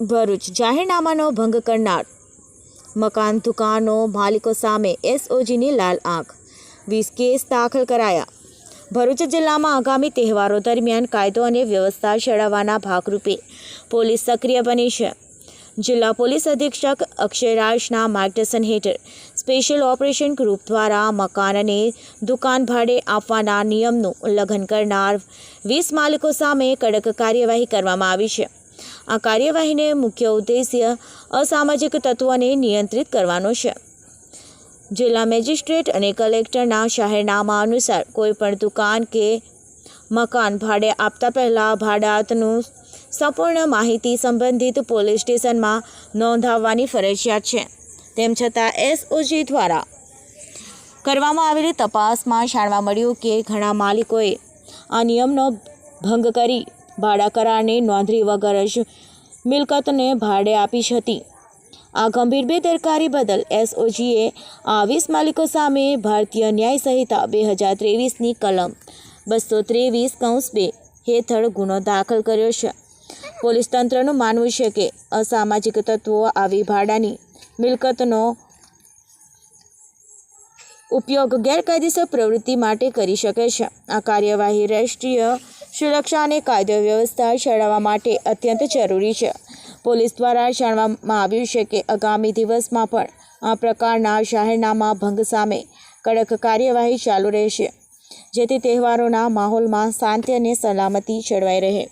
ભરૂચ જાહેરનામાનો ભંગ કરનાર. મકાન, દુકાનો, માલિકો સામે એસઓજીની લાલ આંખ. વીસ કેસ દાખલ કરાયા. ભરૂચ જિલ્લામાં આગામી તહેવારો દરમિયાન કાયદો અને વ્યવસ્થા જાળવવાના ભાગરૂપે પોલીસ સક્રિય બની છે. જિલ્લા પોલીસ અધિક્ષક અક્ષયરાજના માર્ગદર્શન હેઠળ સ્પેશિયલ ઓપરેશન ગ્રુપ દ્વારા મકાન અને દુકાન ભાડે આપવાના નિયમનું ઉલ્લંઘન કરનાર વીસ માલિકો સામે કડક કાર્યવાહી કરવામાં આવી છે. આ કાર્યવાહીને મુખ્ય ઉદ્દેશ્ય અસામાજિક તત્વોને નિયંત્રિત કરવાનો છે. જિલ્લા મેજિસ્ટ્રેટ અને કલેક્ટરના જાહેરનામા અનુસાર કોઈપણ દુકાન કે મકાન ભાડે આપતા પહેલાં ભાડાતનું સંપૂર્ણ માહિતી સંબંધિત પોલીસ સ્ટેશનમાં નોંધાવવાની ફરજિયાત છે. તેમ છતાં એસઓજી દ્વારા કરવામાં આવેલી તપાસમાં જાણવા મળ્યું કે ઘણા માલિકોએ આ નિયમનો ભંગ કરી ભાડા કરારની નોંધણી વગર જ મિલકતને ભાડે આપી હતી. આ ગંભીર બેદરકારી બદલ એસઓજીએ આ વીસ માલિકો સામે ભારતીય ન્યાય સંહિતા બે હજાર ત્રેવીસની કલમ બસો ત્રેવીસ કૌંસ બે હેઠળ ગુનો દાખલ કર્યો છે. પોલીસ તંત્રનું માનવું છે કે અસામાજિક તત્વો આવી ભાડાની મિલકતનો ઉપયોગ ગેરકાયદેસર પ્રવૃત્તિ માટે કરી શકે છે. આ કાર્યવાહી રાષ્ટ્રીય સુરક્ષા અને કાયદો વ્યવસ્થા જાળવવા માટે અત્યંત જરૂરી છે. પોલીસ દ્વારા જાણવામાં આવ્યું છે કે આગામી દિવસમાં પણ આ પ્રકારના જાહેરનામા ભંગ સામે કડક કાર્યવાહી ચાલુ રહેશે, જેથી તહેવારોના માહોલમાં શાંતિ અને સલામતી જળવાઈ રહે.